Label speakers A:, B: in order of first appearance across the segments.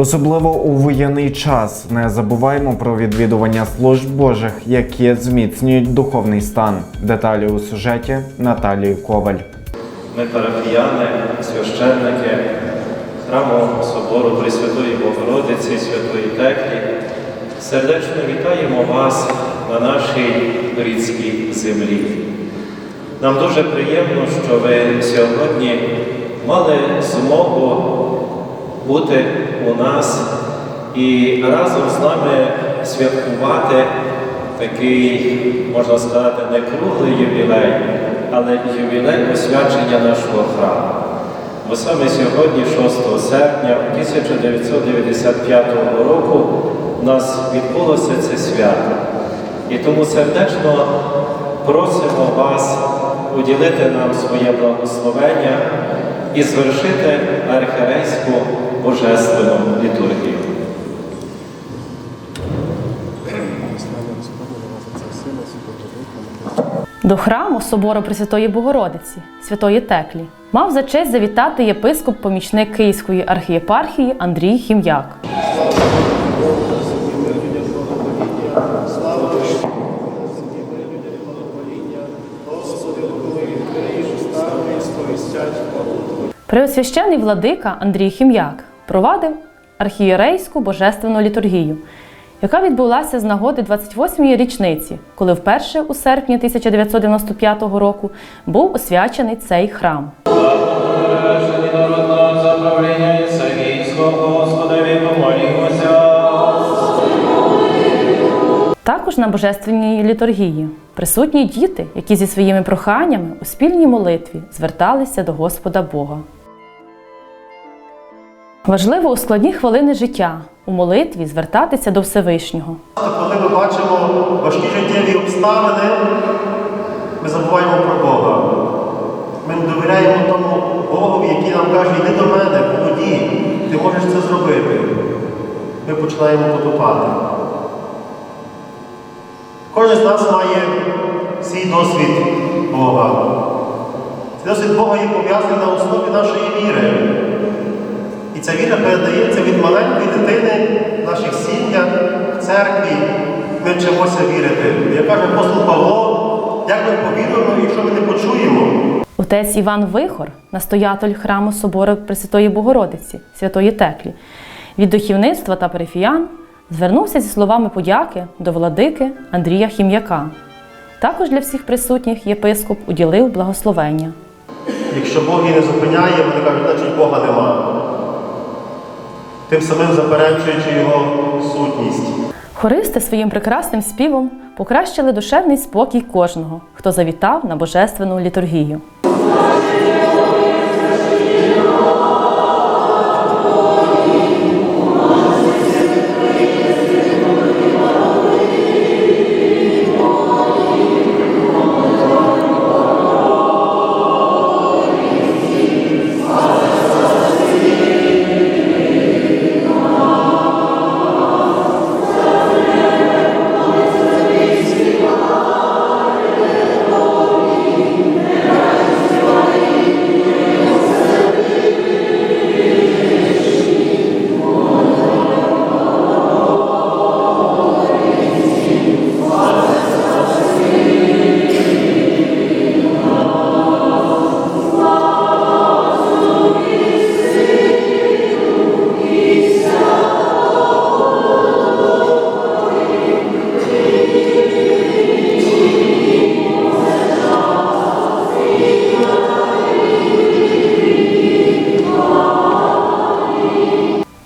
A: Особливо у воєнний час не забуваємо про відвідування служб Божих, які зміцнюють духовний стан. Деталі у сюжеті Наталії Коваль.
B: Ми парафіяни, священники храму Собору Пресвятої Богородиці, Святої Теклі, сердечно вітаємо вас на нашій рідській землі. Нам дуже приємно, що ви сьогодні мали змогу бути у нас і разом з нами святкувати такий, можна сказати, не круглий ювілей, але ювілей освячення нашого храму. Бо саме сьогодні, 6 серпня 1995 року, у нас відбулося це свято. І тому сердечно просимо вас уділити нам своє благословення і звершити архірейську божественну літургію.
C: До храму собору Пресвятої Богородиці, Святої Теклі, мав за честь завітати єпископ помічник Київської архієпархії Андрій Хім'як. Преосвящений владика Андрій Хім'як провадив архієрейську божественну літургію, яка відбулася з нагоди 28-ї річниці, коли вперше у серпні 1995 року був освячений цей храм. Також на божественній літургії присутні діти, які зі своїми проханнями у спільній молитві зверталися до Господа Бога. Важливо у складні хвилини життя у молитві звертатися до Всевишнього.
D: Коли ми бачимо важкі життєві обставини, ми забуваємо про Бога. Ми не довіряємо тому Богові, який нам каже, йди до мене, ході, ти можеш це зробити. Ми починаємо потопати. Кожен з нас має свій досвід Бога. Цей досвід Бога є пов'язаний на основі нашої віри. І ця віра передається від маленької дитини в наших сім'ях, в церкві. Ми вчимося вірити. Як каже апостол Павло, як ми повіруємо, якщо ми не почуємо.
C: Отець Іван Вихор, настоятель храму собору Пресвятої Богородиці, Святої Теклі, від духовництва та перифіян звернувся зі словами подяки до владики Андрія Хім'яка. Також для всіх присутніх єпископ уділив благословення.
D: Якщо Бог її не зупиняє, вони кажуть, значить Бога нема. Тим самим заперечуючи його сутність.
C: Хористи своїм прекрасним співом покращили душевний спокій кожного, хто завітав на божественну літургію.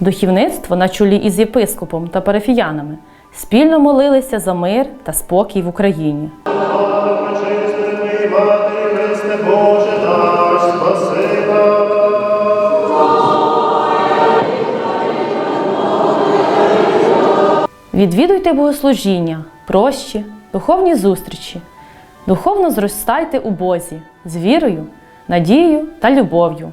C: Духівництво на чолі із єпископом та парафіянами спільно молилися за мир та спокій в Україні. Відвідуйте богослужіння, прощі, духовні зустрічі, духовно зростайте у Бозі з вірою, надією та любов'ю.